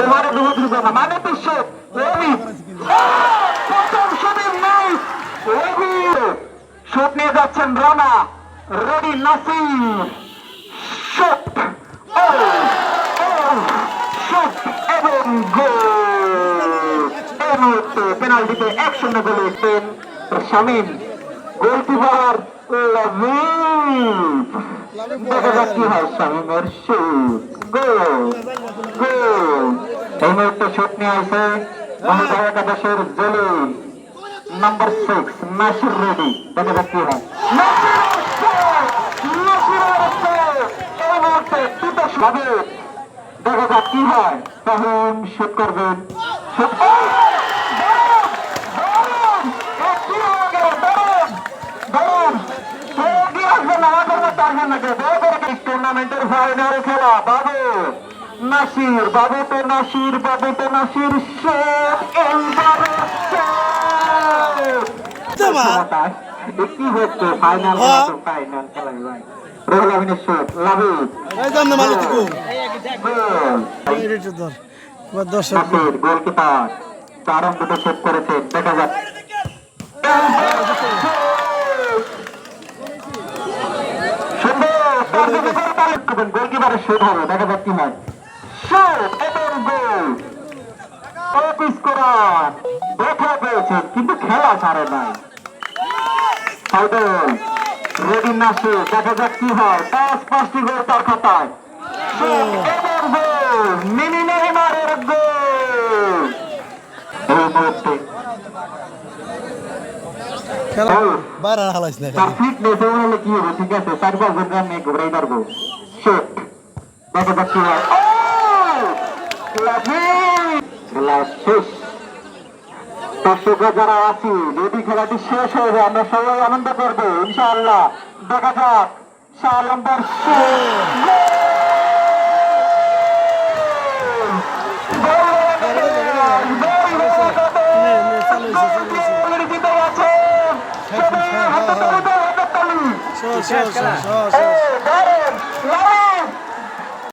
তোমার দুধ দিব না মানে তো শোক রবি প্রথম শটের মিস রবি শট নিয়ে যাচ্ছেন রানা। রবি নাসির শট ও শট এবং গোল। এই মুহূর্তে পেনাল্টিতে এক শূন্য গোলে পেন গোলকিপার দেখা যাক কি হয় শামিমের শুট গোল গোল এই মুহূর্তে শুট নিয়ে আসে মহিলা একাদশের জলিল নাম্বার সিক্স নাসির হয় হয় করবেন দারুণ! একটি হয়ে গেল, দারুণ! দারুণ! কেউ এগিয়ে আসবে না, আমাদের মধ্যে আসবে না কেউ। দয়া করে এই টুর্নামেন্টের ফাইনাল খেলা বাবু। নাসির বাবু তো নাসির বাবু তো নাসির। কি হচ্ছে? ফাইনাল হ্যাঁ। ফাইনাল খেলা ভাই। রোহুল আমিনের ধর এবার দর্শক। গোলকিপার। চারম দুটো সেট করেছে দেখা যাক গোলকিপারের শুট হবে দেখা যাক কি হয়। শুট এবং গোল অফিস করার দেখা পেয়েছেন কিন্তু খেলা ছাড়ে নাই। সাইদুল রেডি নাসে দেখা যাক কি হয়। পাঁচ পাঁচটি গোল তার খাতায়। শুট এবং গোল মিনি নেইমারের গোল এই মুহূর্তে। খেলা বাইরে হালাইস না তার ফিটনেস হলে কি হবে? ঠিক আছে চার পাঁচ জন রান ঘুরাই পারব। হয়! খেলা দর্শকরা যারা আছি যদি খেলাটি শেষ হয়ে যায় আমরা সবাই আনন্দ করব ইনশাআল্লাহ দেখা যাক চার নম্বর সর দারুণ